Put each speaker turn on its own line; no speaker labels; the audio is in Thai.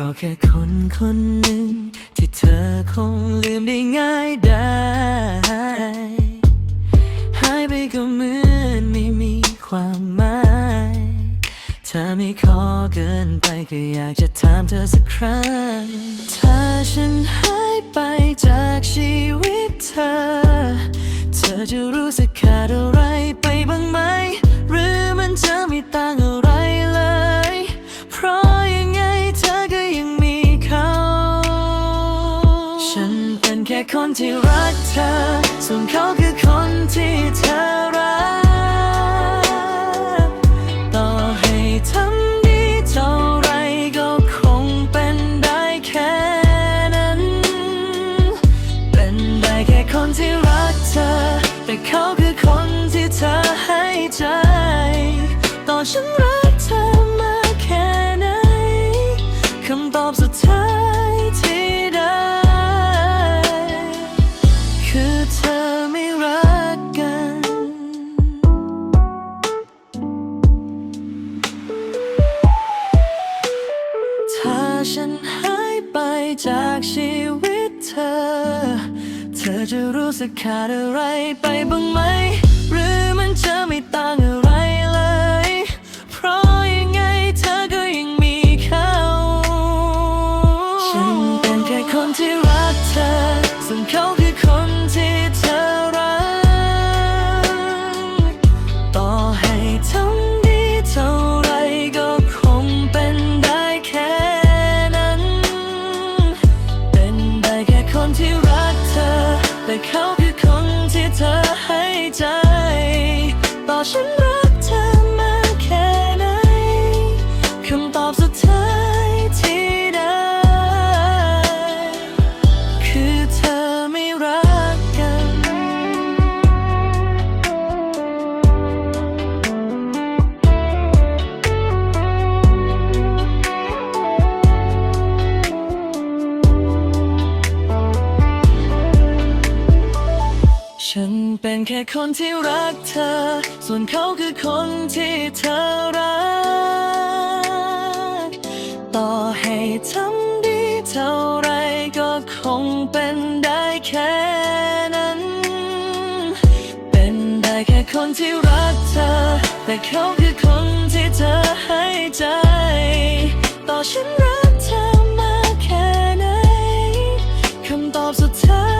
ก็แค่คนคนหนึ่ง ที่เธอคงลืมได้ง่ายได้หายไปก็เหมือนไม่มีความหมายถ้าไม่ขอเกินไปก็อยากจะถามเธอสักครั้ง ถ้าฉันหายไปจากชีวิตเธอ เธอจะรู้สึกขาดอะไรไปบ้างไหม ค่คนที่รักเธอ ส่วนเขาคือคนที่เธอรัก ต่อให้ทำดีเท่าไรก็คงเป็นได้แค่นั้น เป็นได้แค่คนที่รักเธอ แต่เขาคือคนที่เธอให้ใจ ต่อฉันรักเธอมาแค่ไหนคำตอบสุดท้ายที่ได้ ฉันหายไปจากชีวิตเธอ เธอจะรู้สึกขาดอะไรไปบ้างไหม หรือมันจะไม่ต่างอะไรเลย เพราะยังไงเธอก็ยังมีเขา ฉันเป็นแค่คนที่ ต่ เป็นแค่คนที่รักเธอ ส่วนเขาคือคนที่เธอรัก ต่อให้ทำดีเท่าไรก็คงเป็นได้แค่นั้น เป็นได้แค่คนที่รักเธอ แต่เขาคือคนที่เธอให้ใจ ต่อฉันรักเธอมาแค่ไหนคำตอบสุดท้าย